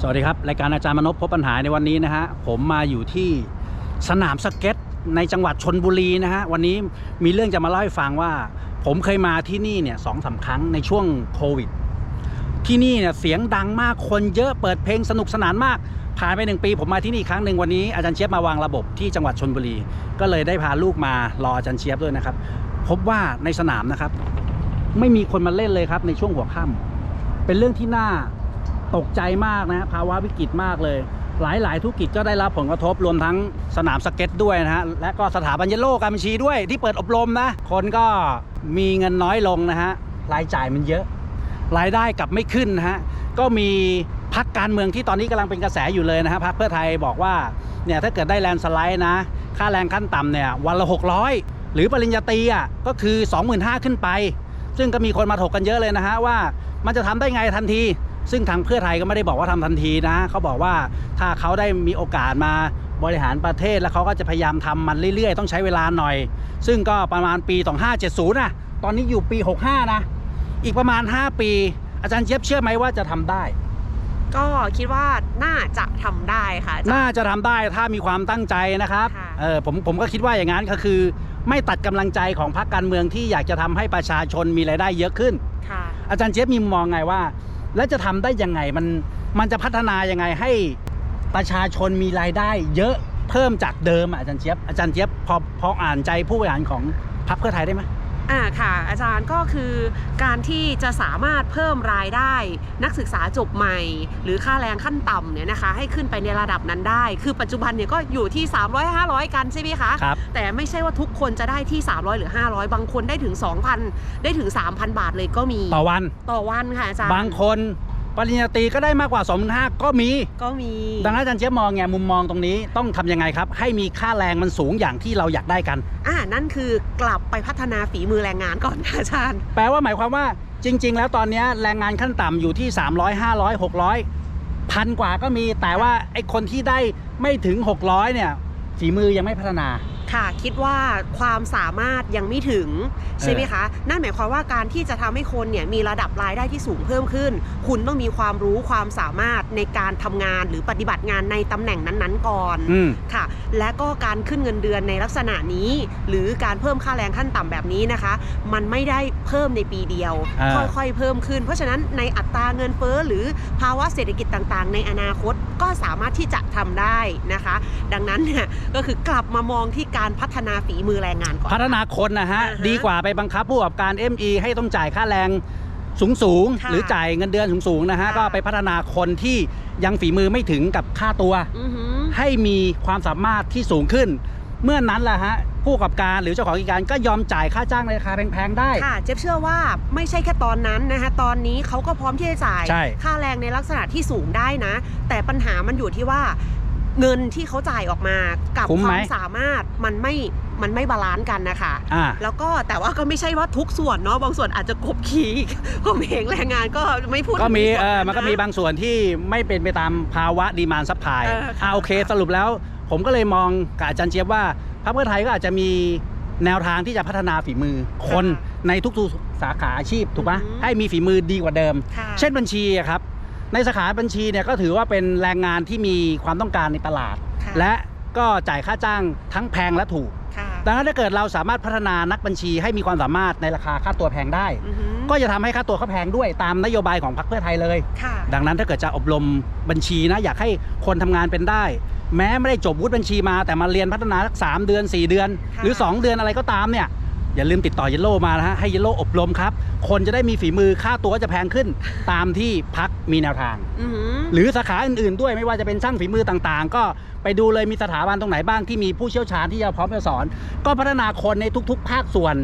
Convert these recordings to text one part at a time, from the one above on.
สวัสดีครับ รายการอาจารย์มนพพบปัญหาในวันนี้นะฮะผมมาอยู่ที่สนามสเก็ตในจังหวัดชนบุรีนะฮะวันนี้มีเรื่องจะมาเล่าให้ฟังว่า ผมเคยมาที่นี่เนี่ยสองสามครั้งในช่วงโควิด ที่นี่เนี่ยเสียงดังมากคนเยอะเปิดเพลงสนุกสนานมาก ผ่านไปหนึ่งปี ผมมาที่นี่ครั้งหนึ่งวันนี้อาจารย์เชียบมาวางระบบที่จังหวัดชนบุรี ก็เลยได้พาลูกมารออาจารย์เชียบด้วยนะครับ พบว่าในสนามนะครับ ไม่มีคนมาเล่นเลยครับในช่วงหัวค่ำเป็นเรื่องที่น่า ตกใจมากนะภาวะวิกฤตมากเลยหลายหลายๆธุรกิจก็ได้รับผลกระทบรวมทั้งสนามสเก็ตด้วยนะฮะและก็สถาบันเยลโลการบัญชีด้วยที่เปิดอบรมนะคนก็มีเงินน้อยลงนะฮะรายจ่ายมันเยอะ รายได้กลับไม่ขึ้นนะฮะก็มีพักการเมืองที่ตอนนี้กำลังเป็นกระแสอยู่เลยนะฮะพักเพื่อไทยบอกว่าเนี่ยถ้าเกิดได้แลนสไลด์นะ ค่าแรงขั้นต่ำเนี่ยวันละ 600 หรือปริญญาตรีอะก็คือ 25,000 ขึ้นไป ซึ่งก็มีคนมาถกกันเยอะเลยนะฮะว่ามันจะทำได้ไงทันที ซึ่งทางเพื่อไทยก็ไม่ได้บอกว่าทำทันทีนะเขาบอกว่าถ้าเขาได้มีโอกาสมาบริหารประเทศแล้วเขาก็จะพยายามทำมันเรื่อยๆ ต้องใช้เวลาหน่อย ซึ่งก็ประมาณปี 2570นะตอนนี้อยู่ปี 65 นะ อีกประมาณ 5 ปี อาจารย์เจี๊ยบเชื่อไหมว่าจะทำได้ ก็คิดว่าน่าจะทำได้ค่ะอาจารย์น่าจะทำได้ถ้ามีความตั้งใจนะครับค่ะเออผมผมก็คิดว่าอย่างนั้นก็คือ ไม่ตัดกำลังใจของพรรคการเมืองที่อยากจะทำให้ประชาชนมีรายได้เยอะขึ้นค่ะอาจารย์เจี๊ยบมีมุมมองไงว่า แล้วจะทำได้ยังไงมันมันจะพัฒนายังไงให้ประชาชนมีรายได้ เยอะเพิ่มจากเดิมอะอาจารย์เจี๊ยบอาจารย์เจี๊ยบพอพออ่านใจผู้บริหารของพรรคเพื่อไทยได้ไหม อ่าค่ะ อาจารย์ก็คือการที่จะสามารถเพิ่มรายได้ นักศึกษาจบใหม่ หรือค่าแรงขั้นต่ำเนี่ยนะคะ ให้ขึ้นไปในระดับนั้นได้ คือปัจจุบันเนี่ยก็อยู่ที่ 300 500 กันใช่ไหมคะ ครับ แต่ไม่ใช่ว่าทุกคนจะได้ที่ 300 หรือ 500 บางคนได้ถึง 2,000 ได้ถึง 3,000 บาทเลยก็มีต่อวัน ต่อวันค่ะอาจารย์ บางคน ปริญญาตรีก็ได้มากกว่า 2 5 0 0ก็มี ก็มี ดังนั้นอาจารย์เจี๊ยบมองไงมุมมองตรงนี้ต้องทำยังไงครับ ให้มีค่าแรงมันสูงอย่างที่เราอยากได้กัน อ่านั่นคือกลับไปพัฒนาฝีมือแรงงานก่อนค่ะอาจารย์ แปลว่าหมายความว่าจริง ๆ แล้วตอนเนี้ยแรงงานขั้นต่ำอยู่ที่ 300 500 600พันกว่าก็มีแต่ว่าไอ้คนที่ได้ไม่ถึง 600เนี่ยฝีมือยังไม่พัฒนา ค่ะคิดว่าความสามารถยังไม่ถึงใช่ไหมคะ นั่นหมายความว่าการที่จะทำให้คนเนี่ยมีระดับรายได้ที่สูงเพิ่มขึ้น คุณต้องมีความรู้ความสามารถในการทำงานหรือปฏิบัติงานในตำแหน่งนั้นๆก่อนอืมค่ะ และก็การขึ้นเงินเดือนในลักษณะนี้ หรือการเพิ่มค่าแรงขั้นต่ำแบบนี้นะคะ มันไม่ได้เพิ่มในปีเดียวอ่าค่อยๆเพิ่มขึ้น เพราะฉะนั้นในอัตราเงินเฟ้อหรือภาวะเศรษฐกิจต่างๆ ในอนาคตก็สามารถที่จะทำได้นะคะ ดังนั้นเนี่ยก็คือกลับมามองที่การพัฒนาฝีมือแรงงานก่อน พัฒนาคนนะฮะ อ่าฮะดีกว่าไปบังคับผู้ประกอบการ ME ให้ต้องจ่ายค่าแรงสูงสูงๆค่ะหรือจ่ายเงินเดือนสูงสูงๆนะฮะ ค่ะ ก็ไปพัฒนาคนที่ยังฝีมือไม่ถึงกับค่าตัว อือหือ ให้มีความสามารถที่สูงขึ้น เมื่อนนั้นแหละฮะ ผู้ประกอบการหรือเจ้าของกิจการก็ยอมจ่ายค่าจ้างในราคาแพงๆได้ ค่ะเจ๊บเชื่อว่าไม่ใช่แค่ตอนนั้นนะคะตอนนี้เขาก็พร้อมที่จะจ่าย ใช่ค่าแรงในลักษณะที่สูงได้นะ แต่ปัญหามันอยู่ที่ว่า เงินที่เขาจ่ายออกมากับคุ้มคไหมวามสามารถมันไม่มันไม่บาลานซ์กันนะคะ อ่า แล้วก็แต่ว่าก็ไม่ใช่ว่าทุกส่วนเนาะบางส่วนอาจจะกบขี่ผมเองแรงงานก็ไม่พูดก็มีถึงเออส่วมันก็มีบางส่วนที่ไม่เป็นไปตามภาวะดีมานซัพพลายเออค่ะ อ่าโอเคสรุปแล้ว ผมก็เลยมองกับอาจารย์เจี๊ยบว่าพรรคเพื่อไทยก็อาจจะมีแนวทางที่จะพัฒนาฝีมือ คนในทุกๆสาขาอาชีพถูกไหมให้มีฝีมือดีกว่าเดิม ค่ะ เช่นบัญชีอะครับ ในสาขาบัญชีเนี่ยก็ถือว่าเป็นแรงงานที่มีความต้องการในตลาด ค่ะ และก็จ่ายค่าจ้างทั้งแพงและถูก ค่ะดังนั้นถ้าเกิดเราสามารถพัฒนานักบัญชีให้มีความสามารถในราคาค่าตัวแพงได้ อือหือก็จะทำให้ค่าตัวเขาแพงด้วยตามนโยบายของพรรคเพื่อไทยเลย ค่ะ ดังนั้นถ้าเกิดจะอบรมบัญชีนะอยากให้คนทำงานเป็นได้ แม้ไม่ได้จบวุฒิบัญชีมาแต่มาเรียนพัฒนาสักสามเดือน 4 เดือน ค่ะ หรือ 2 เดือนอะไรก็ตามเนี่ย อย่าลืมติดต่อเยลโล่มานะฮะให้เยลโล่อบรมครับ คนจะได้มีฝีมือค่าตัวก็จะแพงขึ้น ตามที่พักมีแนวทาง อือหือ หรือสาขาอื่นๆด้วยไม่ว่าจะเป็นช่างฝีมือต่างๆ ก็ไปดูเลยมีสถาบันตรงไหนบ้างที่มีผู้เชี่ยวชาญที่จะพร้อมจะสอน ก็พัฒนาคนในทุกๆ ภาคส่วน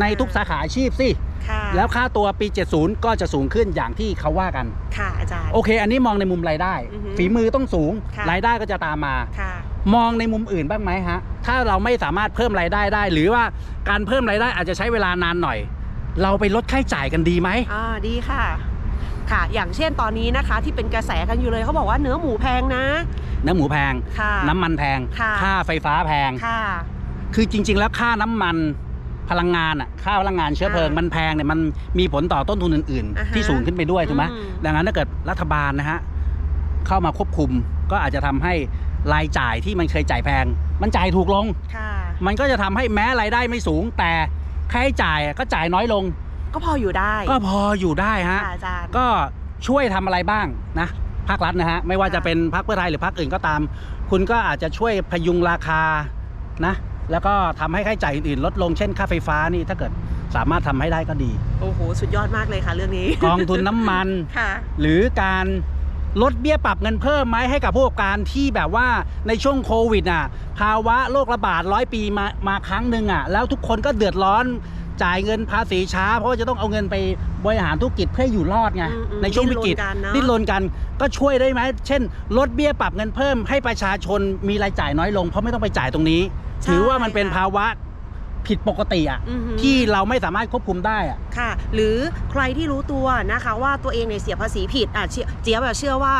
ในทุกสาขาอาชีพสิ ค่ะแล้วค่าตัวปี 70 ก็จะสูงขึ้นอย่างที่เขาว่ากัน ค่ะอาจารย์ โอเค อันนี้มองในมุมรายได้ อือฮึฝีมือต้องสูงค่ะ รายได้ก็จะตามมา ค่ะ มองในมุมอื่นบ้างไหมฮะ ถ้าเราไม่สามารถเพิ่มรายได้ได้ หรือว่าการเพิ่มรายได้อาจจะใช้เวลานานหน่อย เราไปลดค่าใช้จ่ายกันดีไหม อ่าดีค่ะ ค่ะ อย่างเช่นตอนนี้นะคะ ที่เป็นกระแสกันอยู่เลยเขาบอกว่าเนื้อหมูแพงนะ เนื้อหมูแพง ค่ะน้ำมันแพง ค่ะ ค่าไฟฟ้าแพง ค่ะ คือจริง ๆ แล้วค่าน้ำมันพลังงานอะค่าพลังงานเชื้อเพลิงอ่ามัมันแพงเนี่ยมันมีผลต่อต้นทุนอื่นอ่าฮะๆที่สูงขึ้นไปด้วยถูกไหมอืม ดังนั้นถ้าเกิดรัฐบาลนะฮะเข้ามาควบคุมก็อาจจะทำให้ รายจ่ายที่มันเคยจ่ายแพง มันจ่ายถูกลง ค่ะมันก็จะทำให้แม้รายได้ไม่สูง แต่ค่าใช้จ่ายก็จ่ายน้อยลง ก็พออยู่ได้ก็พออยู่ได้ฮะ ค่ะอาจารย์ ก็ช่วยทำอะไรบ้างนะภาครัฐนะฮะ ไม่ว่าจะเป็นพรรคเพื่อไทยหรือพรรคอื่นก็ตาม คุณก็อาจจะช่วยพยุงราคานะแล้วก็ทำให้ค่าใช้จ่ายอื่นๆลดลงเช่นค่าไฟฟ้านี่ถ้าเกิดสามารถทำให้ได้ก็ดี โอ้โห สุดยอดมากเลยค่ะ เรื่องนี้ กองทุนน้ำมัน ค่ะ หรือการ ลดเบี้ยปรับเงินเพิ่มไหมให้กับผู้ประกอบการที่แบบว่าในช่วงโควิดอะภาวะโรคระบาดร้อยปีมามาครั้งหนึ่งอะแล้วทุกคนก็เดือดร้อนจ่ายเงินภาษีช้า เพราะว่าจะต้องเอาเงินไปบริหารธุรกิจเพื่อให้อยู่รอดไงอืมอืมในช่วงวิกฤตดิ้นรนกันเนอะ ดิ้นรนกันก็ช่วยได้ไหมเช่น ลดเบี้ยปรับเงินเพิ่มให้ประชาชนมีรายจ่ายน้อยลง เพราะไม่ต้องไปจ่ายตรงนี้ใช่ถือว่ามันเป็นค่ะภาวะ ผิดปกติอะอือหือ ที่เราไม่สามารถควบคุมได้อะ ค่ะ หรือใครที่รู้ตัวนะคะว่าตัวเองเนี่ยเสียภาษีผิดอะเชื่อเจี๊ยบอะเชื่อว่า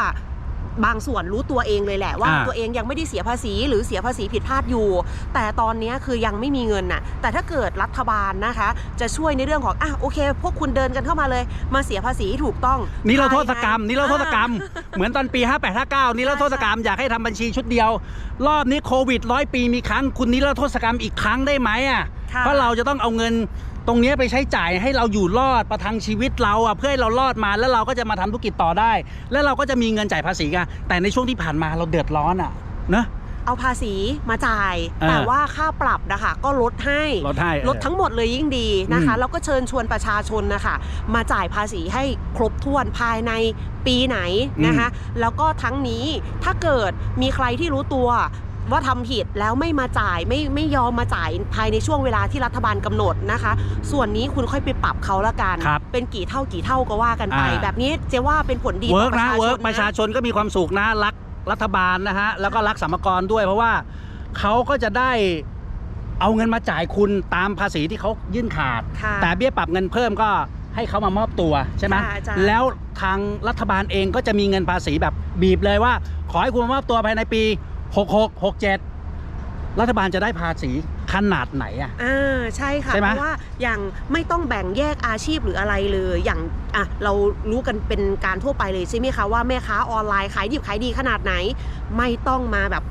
บางส่วนรู้ตัวเองเลยแหละว่าอ่า ตัวเองยังไม่ได้เสียภาษีหรือเสียภาษีผิดพลาดอยู่ แต่ตอนเนี้ยคือยังไม่มีเงินน่ะแต่ถ้าเกิดรัฐบาลนะคะ จะช่วยในเรื่องของอะโอเค พวกคุณเดินกันเข้ามาเลย มาเสียภาษีให้ถูกต้องนี่เราโทษภยในกรรมนี่เราโทษกรรม เหมือนตอนปี 58 59นี่เราโทษกรรมอยากให้ทำบัญชีชุดเดียว รอบนี้โควิดร้อยปีมีครั้ง คุณนี่เราโทษกรรมอีกครั้งได้ไหมอะค่ะ เพราะเราจะต้องเอาเงิน ตรงเนี้ยไปใช้จ่ายให้เราอยู่รอดประทังชีวิตเราอะเพื่อให้เรารอดมาแล้วเราก็จะมาทำธุรกิจต่อได้ แล้วเราก็จะมีเงินจ่ายภาษีกันแต่ในช่วงที่ผ่านมาเราเดือดร้อนอะเนอะเอาภาษีมาจ่ายอ่าแต่ว่าค่าปรับนะคะก็ลดให้ลดให้ลดทั้งหมดเลยยิ่งดีนะคะอืมแล้วก็เชิญชวนประชาชนนะคะมาจ่ายภาษีให้ครบถ้วนภายในปีไหนนะคะแล้วก็ทั้งนี้ถ้าเกิดมีใครที่รู้ตัว ว่าทำผิดแล้วไม่มาจ่ายไม่ไม่ยอมมาจ่ายภายในช่วงเวลาที่รัฐบาลกำหนดนะคะ ส่วนนี้คุณค่อยไปปรับเขาละกันครับเป็นกี่เท่ากี่เท่าก็ว่ากันไปอ่าแบบนี้เจะว่าเป็นผลดีต่เวิอร์กประนะชาชเวิร์นกประชานะชนก็มีความสุขนะรักรัฐบาลนะฮะแล้วก็รักสมกรด้วยเพราะว่าเขาก็จะได้เอาเงินมาจ่ายคุณตามภาษีที่เขายื่นขาดค่ะแต่เบี้ยปรับเงินเพิ่มก็ให้เขามามอบตัวใช่ไหมค่ะอาจารย์แล้วทางรัฐบาลเองก็จะมีเงินภาษีแบบบีบเลยว่า ขอให้คุณมามอบตัวภายในปี 66 67 รัฐบาลจะได้ภาษีขนาดไหนอะ อ่าใช่ค่ะใช่ไหม เพราะว่าอย่างไม่ต้องแบ่งแยกอาชีพหรืออะไรเลย อย่างอะเรารู้กันเป็นการทั่วไปเลยใช่ไหมคะว่าแม่ค้าออนไลน์ขายดิบขายดีขนาดไหน ไม่ต้องมาแบบ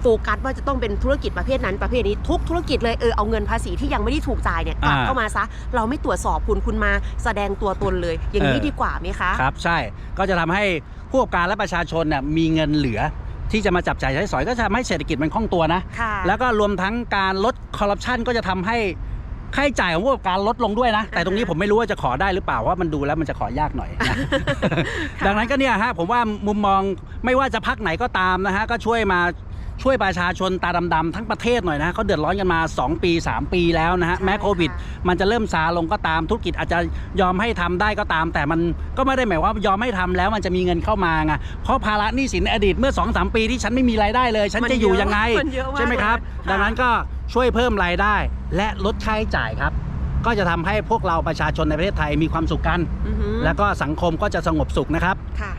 โฟกัสว่าจะต้องเป็นธุรกิจประเภทนั้นประเภทนี้ทุกธุรกิจเลยเออเอาเงินภาษีที่ยังไม่ได้ถูกจ่ายเนี่ยกลับอ่าเข้ามาซะ เราไม่ตรวจสอบคุณคุณมาแสดงตัวตนเลย อย่างนี้เออ ดีกว่าไหมคะ ครับ ใช่ก็จะทำให้ผู้ประกอบการและประชาชนเนี่ยมีเงินเหลือ ที่จะมาจับจ่ายใช้สอยก็จะทำให้เศรษฐกิจมันคล่องตัวนะ ค่ะแล้วก็รวมทั้งการลดคอร์รัปชันก็จะทำให้ค่าใช้จ่ายของผู้ประกอบการลดลงด้วยนะ แต่ตรงนี้ผมไม่รู้ว่าจะขอได้หรือเปล่าเพราะว่ามันดูแล้วมันจะขอยากหน่อยนะ ดังนั้นก็เนี่ยฮะผมว่ามุมมองไม่ว่าจะพักไหนก็ตามนะฮะก็ช่วยมา ช่วยประชาชนตาดำๆทั้งประเทศหน่อยนะเขาเดือดร้อนกันมา 2 ปี 3 ปีแล้วนะฮะใช่แม้โควิดค่ะมันจะเริ่มซาลงก็ตามธุรกิจอาจจะยอมให้ทำได้ก็ตาม แต่มันก็ไม่ได้หมายว่ายอมให้ทำแล้วมันจะมีเงินเข้ามาไงเพราะภาระหนี้สินในอดีตเมื่อ2อสปีที่ฉันไม่มีรายได้เลย ฉันจะอยู่ยังไงมันเยอะมากใช่ไหมครับเลยค่ะดังนั้นก็ช่วยเพิ่มรายได้ และลดค่าใช้จ่ายครับก็จะทำให้พวกเราประชาชนในประเทศไทยมีความสุขกันอือหือแล้วก็สังคมก็จะสงบสุขนะครับ ค่ะ